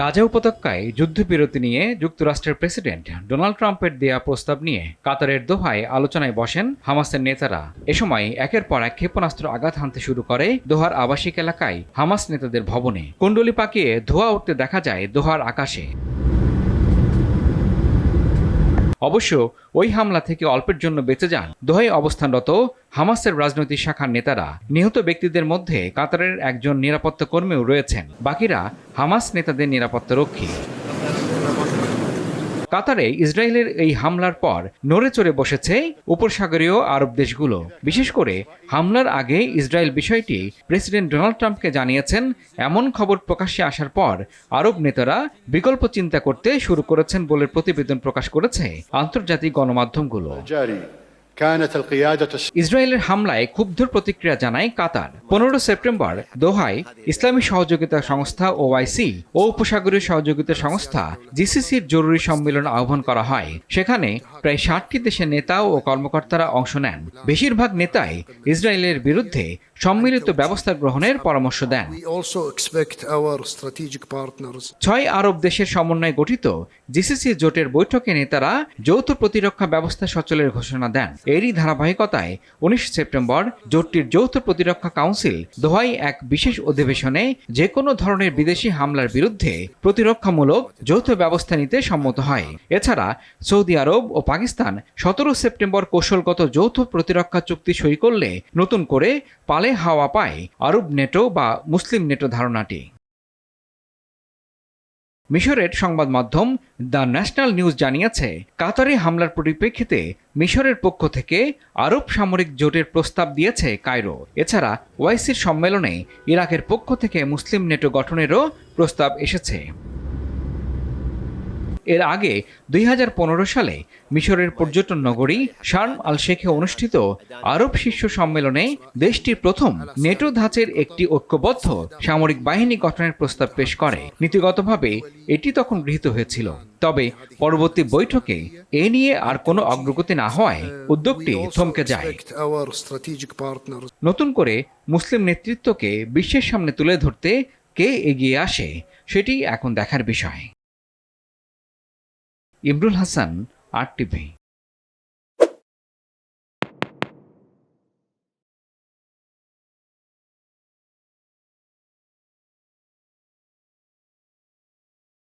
গাজা উপত্যকায় যুদ্ধবিরতি নিয়ে যুক্তরাষ্ট্রের প্রেসিডেন্ট ডোনাল্ড ট্রাম্পের দেয়া প্রস্তাব নিয়ে কাতারের দোহায় আলোচনায় বসেন হামাসের নেতারা। এ সময় একের পর এক ক্ষেপণাস্ত্র আঘাত হানতে শুরু করে দোহার আবাসিক এলাকায় হামাস নেতাদের ভবনে। কুণ্ডলি পাকিয়ে ধোয়া উঠতে দেখা যায় দোহার আকাশে। অবশ্য ওই হামলা থেকে অল্পের জন্য বেঁচে যান। দোহাই অবস্থানরত হামাসের রাজনৈতিক শাখার নেতারা। নিহত ব্যক্তিদের মধ্যে কাতারের একজন নিরাপত্তা কর্মীও রয়েছেন। বাকিরা হামাস নেতাদের নিরাপত্তা রক্ষী। কাতারে ইসরায়েলের এই হামলার পর নড়ে চড়ে বসেছে উপসাগরীয় আরব দেশগুলো। বিশেষ করে হামলার আগে ইসরায়েল বিষয়টি প্রেসিডেন্ট ডোনাল্ড ট্রাম্পকে জানিয়েছেন, এমন খবর প্রকাশ্যে আসার পর আরব নেতারা বিকল্প চিন্তা করতে শুরু করেছেন বলে প্রতিবেদন প্রকাশ করেছে আন্তর্জাতিক গণমাধ্যমগুলো। ইসরায়েলের হামলায় ক্ষুব্ধ প্রতিক্রিয়া জানায় কাতার। পনেরো সেপ্টেম্বর দোহায় ইসলামী সহযোগিতা সংস্থা ওআইসি ও উপসাগরীয় সহযোগিতা সংস্থা জিসিসির জরুরি সম্মেলন আহ্বান করা হয়। সেখানে প্রায় ষাটটি দেশের নেতা ও কর্মকর্তারা অংশ নেন। বেশিরভাগ নেতাই ইসরায়েলের বিরুদ্ধে সম্মিলিত ব্যবস্থা গ্রহণের পরামর্শ দেন। ছয় আরব দেশের সমন্বয়ে গঠিত জিসিসি জোটের বৈঠকে নেতারা যৌথ প্রতিরক্ষা ব্যবস্থা সচলের ঘোষণা দেন। এরই ধারাবাহিকতায় উনিশ সেপ্টেম্বর জোটটির যৌথ প্রতিরক্ষা কাউন্সিল দোহাই এক বিশেষ অধিবেশনে যে কোনো ধরনের বিদেশি হামলার বিরুদ্ধে প্রতিরক্ষামূলক যৌথ ব্যবস্থা নিতে সম্মত হয়। এছাড়া সৌদি আরব ও পাকিস্তান সতেরো সেপ্টেম্বর কৌশলগত যৌথ প্রতিরক্ষা চুক্তি সই করলে নতুন করে পালে হাওয়া পায় আরব নেটো বা মুসলিম নেটো ধারণাটি। মিশরের সংবাদ মাধ্যম দ্য ন্যাশনাল নিউজ জানিয়েছে, কাতারে হামলার পরিপ্রেক্ষিতে মিশরের পক্ষ থেকে আরব সামরিক জোটের প্রস্তাব দিয়েছে কায়রো। এছাড়া ওয়াইসির সম্মেলনে ইরাকের পক্ষ থেকে মুসলিম নেটো গঠনেরও প্রস্তাব এসেছে। এর আগে দুই হাজার পনেরো সালে মিশরের পর্যটন নগরী শার্ম আল শেখে অনুষ্ঠিত আরব শীর্ষ সম্মেলনে দেশটি প্রথম নেটো ধাঁচের একটি ঐক্যবদ্ধ সামরিক বাহিনী গঠনের প্রস্তাব পেশ করে। নীতিগতভাবে এটি তখন গৃহীত হয়েছিল। তবে পরবর্তী বৈঠকে এ নিয়ে আর কোনো অগ্রগতি না হওয়ায় উদ্যোগটি থমকে যায়। নতুন করে মুসলিম নেতৃত্বকে বিশ্বের সামনে তুলে ধরতে কে এগিয়ে আসে, সেটি এখন দেখার বিষয়। ইমরুল হাসান আর টিভি।